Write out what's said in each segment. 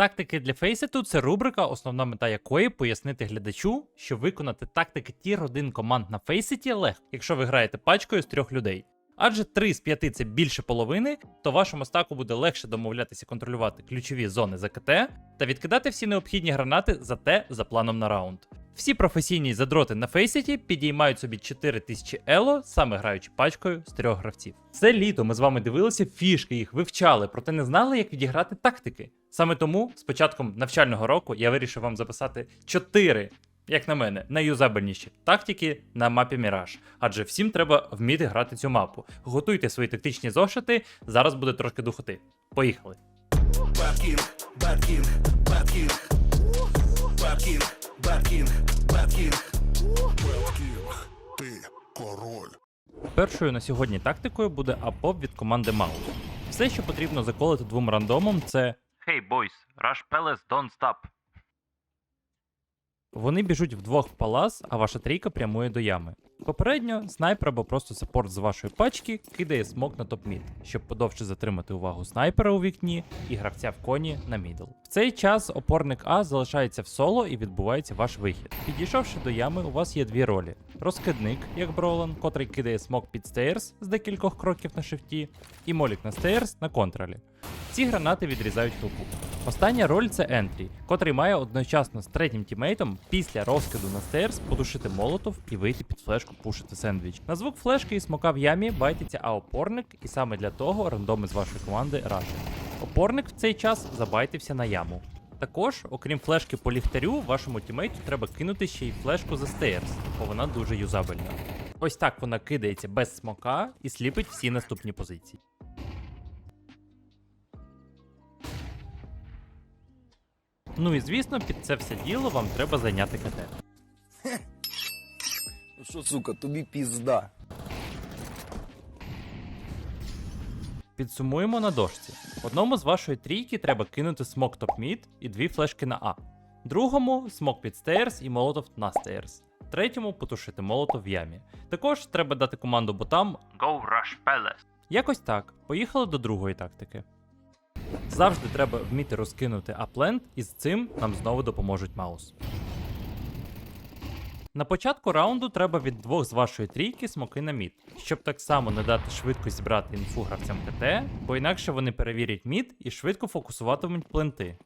Тактики для фейситу це рубрика, основна мета якої пояснити глядачу, що виконати тактики тір 1 команд на фейситі легко, якщо ви граєте пачкою з трьох людей. Адже 3 з 5 це більше половини, то вашому стаку буде легше домовлятися контролювати ключові зони за КТ та відкидати всі необхідні гранати за те за планом на раунд. Всі професійні задроти на фейсіті підіймають собі 4000 ело, саме граючи пачкою з трьох гравців. Це літо ми з вами дивилися фішки, їх вивчали, проте не знали, як відіграти тактики. Саме тому з початком навчального року я вирішив вам записати 4, як на мене, найюзабельніші тактики на мапі Міраж. Адже всім треба вміти грати цю мапу. Готуйте свої тактичні зошити, зараз буде трошки духоти. Поїхали! Bad King, Bad King, Bad King. Белкінг, ти король. Першою на сьогодні тактикою буде апоп від команди Маус. Все, що потрібно заколити двом рандомом, це Hey boys, rush palace, don't stop. Вони біжуть вдвох в палас, а ваша трійка прямує до ями. Попередньо, снайпер або просто саппорт з вашої пачки кидає смок на топ-мід, щоб подовше затримати увагу снайпера у вікні і гравця в коні на мідл. В цей час опорник А залишається в соло і відбувається ваш вихід. Підійшовши до ями, у вас є дві ролі: розкидник, як Бролан, котрий кидає смок під стейрс з декількох кроків на шифті, і молік на стейрс на контролі. Ці гранати відрізають хилку. Остання роль це Ентрі, котрий має одночасно з третім тімейтом після розкиду на стейрс подушити молотов і вийти під флешку пушити сендвіч. На звук флешки і смока в ямі байтиться А-опорник, і саме для того рандоми з вашої команди рашать. Опорник в цей час забайтився на яму. Також, окрім флешки по ліхтарю, вашому тімейту треба кинути ще й флешку за стейрс, бо вона дуже юзабельна. Ось так вона кидається без смока і сліпить всі наступні позиції. Ну і звісно, під це все діло вам треба зайняти КТ. Ну що, сука, тобі пізда. Підсумуємо на дошці. Одному з вашої трійки треба кинути смок топ-мід і дві флешки на А. Другому смок під стейрс і молотов на стейрс. Третьому потушити молотов в ямі. Також треба дати команду ботам Go Rush Palace. Якось так. Поїхали до другої тактики. Завжди треба вміти розкинути апленд, і з цим нам знову допоможуть маус. На початку раунду треба від двох з вашої трійки смоки на мід, щоб так само не дати швидко зібрати інфу гравцям КТ, бо інакше вони перевірять мід і швидко фокусуватимуть пленти.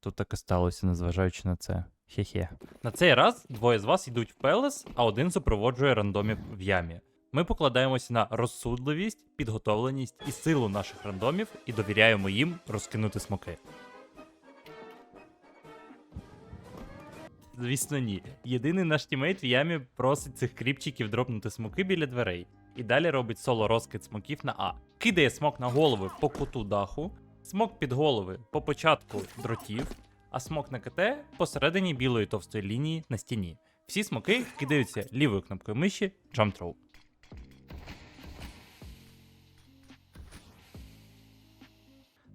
Тут таке сталося, незважаючи на це. Хе-хе. На цей раз двоє з вас йдуть в Пелес, а один супроводжує рандомів в ямі. Ми покладаємося на розсудливість, підготовленість і силу наших рандомів і довіряємо їм розкинути смоки. Звісно, ні. Єдиний наш тімейт в ямі просить цих кріпчиків дропнути смоки біля дверей. І далі робить соло розкид смоків на А. Кидає смок на голови по куту даху, смок під голови по початку дротів, а смок на КТ посередині білої товстої лінії на стіні. Всі смоки кидаються лівою кнопкою миші Jump Throw.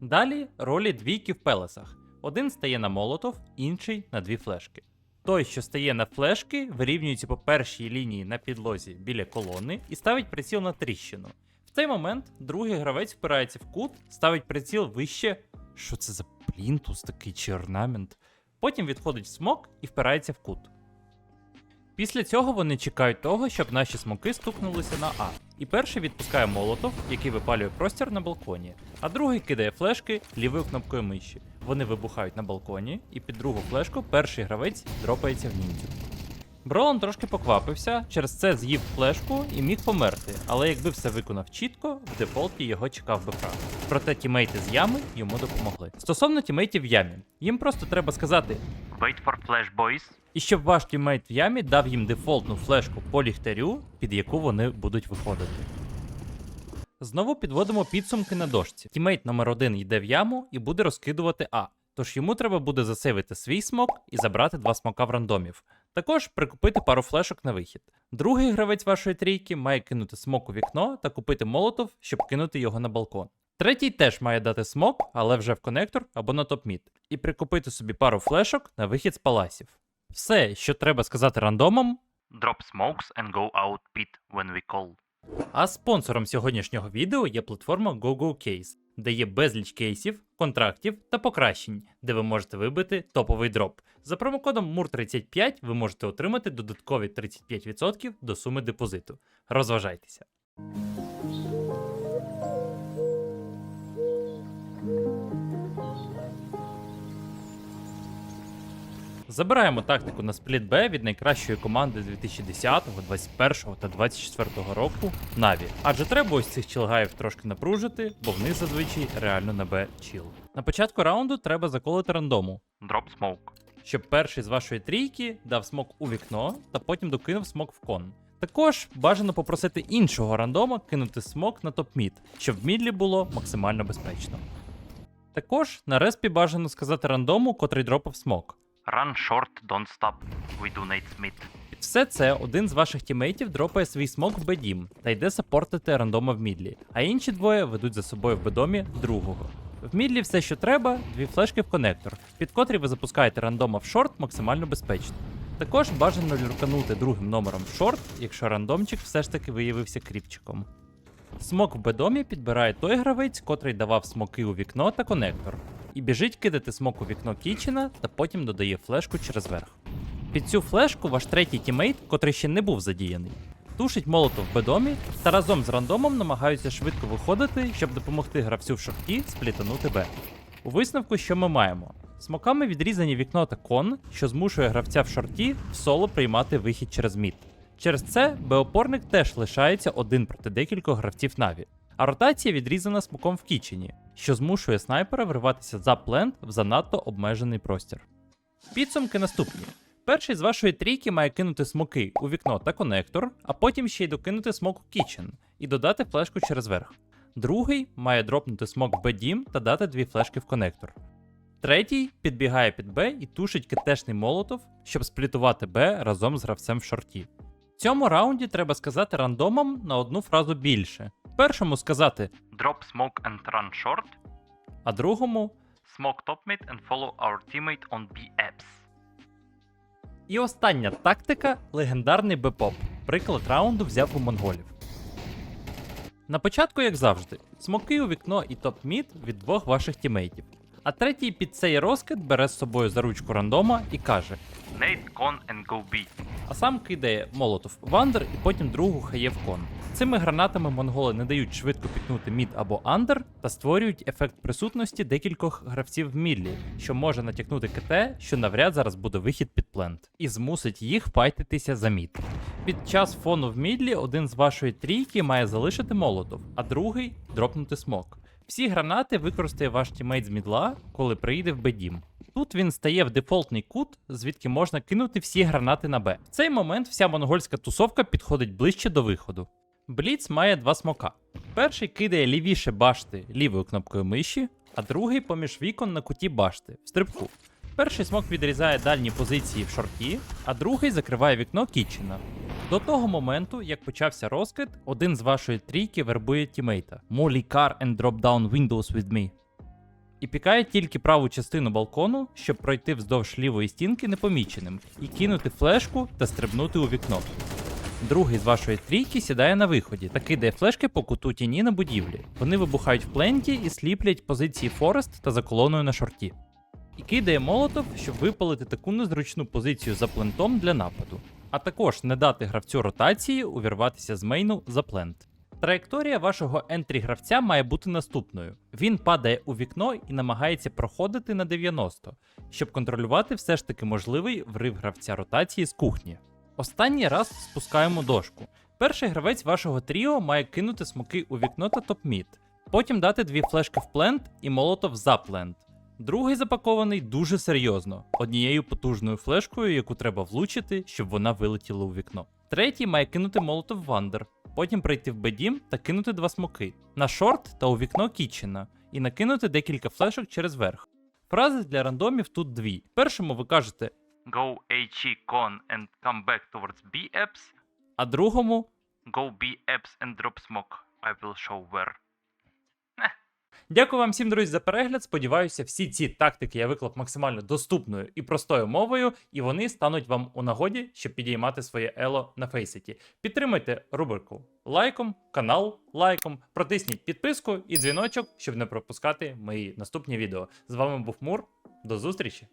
Далі ролі двійки в пелесах. Один стає на молотов, інший на дві флешки. Той, що стає на флешки, вирівнюється по першій лінії на підлозі біля колони і ставить приціл на тріщину. В цей момент другий гравець впирається в кут, ставить приціл вище. Що це за плінтус такий чи орнамент? Потім відходить в смок і впирається в кут. Після цього вони чекають того, щоб наші смоки стукнулися на А. І перший відпускає молотов, який випалює простір на балконі, а другий кидає флешки лівою кнопкою миші. Вони вибухають на балконі, і під другу флешку перший гравець дропається в ніндзю. Бролан трошки поквапився, через це з'їв флешку і міг померти, але якби все виконав чітко, в дефолті його чекав БК. Проте тімейти з ями йому допомогли. Стосовно тімейтів в ямі, їм просто треба сказати Wait for flash, boys. І щоб ваш тіммейт в ямі дав їм дефолтну флешку по ліхтарю, під яку вони будуть виходити. Знову підводимо підсумки на дошці. Тімейт номер 1 йде в яму і буде розкидувати А. Тож йому треба буде засейвити свій смок і забрати два смока в рандомів. Також прикупити пару флешок на вихід. Другий гравець вашої трійки має кинути смок у вікно та купити молотов, щоб кинути його на балкон. Третій теж має дати смок, але вже в конектор або на топ-мід, і прикупити собі пару флешок на вихід з паласів. Все, що треба сказати рандомам. Drop smokes and go out pit when we call. А спонсором сьогоднішнього відео є платформа GoGoCase. де є безліч кейсів, контрактів та покращень, де ви можете вибити топовий дроп. За промокодом MUR35 ви можете отримати додаткові 35% до суми депозиту. Розважайтеся. Забираємо тактику на спліт Б від найкращої команди 2010, 21 та 24 року Наві. Адже треба ось цих чилгаїв трошки напружити, бо в них зазвичай реально на Б чіл. На початку раунду треба заколити рандому. Дроп смоук. Щоб перший з вашої трійки дав смок у вікно та потім докинув смок в кон. Також бажано попросити іншого рандома кинути смок на топ-мід, щоб в мідлі було максимально безпечно. Також на респі бажано сказати рандому, котрий дропав смок. Run short, don't stop. We do Nate Smith. Все це один з ваших тімейтів дропає свій смок в бедім та йде саппортити рандома в мідлі, а інші двоє ведуть за собою в бедомі другого. В мідлі все, що треба, дві флешки в конектор, під котрі ви запускаєте рандома в шорт максимально безпечно. Також бажано люрканути другим номером в шорт, якщо рандомчик все ж таки виявився кріпчиком. Смок в бедомі підбирає той гравець, котрий давав смоки у вікно та конектор, і біжить кидати смок у вікно кічена та потім додає флешку через верх. Під цю флешку ваш третій тімейт, котрий ще не був задіяний, тушить молотов в бедомі та разом з рандомом намагаються швидко виходити, щоб допомогти гравцю в шорті сплітанути Б. У висновку, що ми маємо? Смоками відрізані вікно та кон, що змушує гравця в шорті в соло приймати вихід через мід. Через це Б-опорник теж лишається один проти декількох гравців Наві. А ротація відрізана смоком в кічені, що змушує снайпера вриватися за плент в занадто обмежений простір. Підсумки наступні. Перший з вашої трійки має кинути смоки у вікно та конектор, а потім ще й докинути смок у кічен і додати флешку через верх. Другий має дропнути смок в бедім та дати дві флешки в конектор. Третій підбігає під Б і тушить кетешний молотов, щоб сплітувати Б разом з гравцем в шорті. В цьому раунді треба сказати рандомам на одну фразу більше. Першому сказати, Drop smoke and run short. а другому Smoke top mid and follow our teammate on B apps. І остання тактика легендарний бепоп. Приклад раунду взяв у монголів. На початку, як завжди, смоки у вікно і топ-мід від двох ваших тімейтів. А третій під цей розкид бере з собою за ручку рандома і каже: Nate con and go B. а сам кидає молотов в андер і потім другу хає в кон. Цими гранатами монголи не дають швидко пікнути мід або андер та створюють ефект присутності декількох гравців в мідлі, що може натякнути КТ, що навряд зараз буде вихід під плент, і змусить їх файтитися за мід. Під час фону в мідлі один з вашої трійки має залишити молотов, а другий дропнути смок. Всі гранати використає ваш тімейт з мідла, коли прийде в бедім. Тут він стає в дефолтний кут, звідки можна кинути всі гранати на Б. В цей момент вся монгольська тусовка підходить ближче до виходу. Бліц має два смока. Перший кидає лівіше башти лівою кнопкою миші, а другий поміж вікон на куті башти в стрибку. Перший смок відрізає дальні позиції в шорті, а другий закриває вікно Кітчена. До того моменту, як почався розкид, один з вашої трійки вербує тімейта Molly car and drop down windows with me і пікає тільки праву частину балкону, щоб пройти вздовж лівої стінки непоміченим і кинути флешку та стрибнути у вікно. Другий з вашої трійки сідає на виході та кидає флешки по куту тіні на будівлі. Вони вибухають в пленті і сліплять позиції Форест та за колоною на шорті. І кидає молотов, щоб випалити таку незручну позицію за плентом для нападу, а також не дати гравцю ротації увірватися з мейну за плент. Траєкторія вашого ентрі гравця має бути наступною: він падає у вікно і намагається проходити на 90, щоб контролювати все ж таки можливий врив гравця ротації з кухні. Останній раз спускаємо дошку. Перший гравець вашого тріо має кинути смоки у вікно та топ-мід, потім дати дві флешки в плент і молотов за плент. Другий запакований дуже серйозно, однією потужною флешкою, яку треба влучити, щоб вона вилетіла у вікно. Третій має кинути молотов в вандер, потім прийти в бедім та кинути два смоки на шорт та у вікно кітчена і накинути декілька флешок через верх. Фрази для рандомів тут дві. Першому ви кажете, Go HE con and come back towards B apps. а другому Go B apps and drop smoke. I will show where. Дякую вам всім, друзі, за перегляд. Сподіваюся, всі ці тактики я виклав максимально доступною і простою мовою, і вони стануть вам у нагоді, щоб підіймати своє ело на фейситі. Підтримайте рубрику лайком, канал лайком, протисніть підписку і дзвіночок, щоб не пропускати мої наступні відео. З вами був Мур. До зустрічі!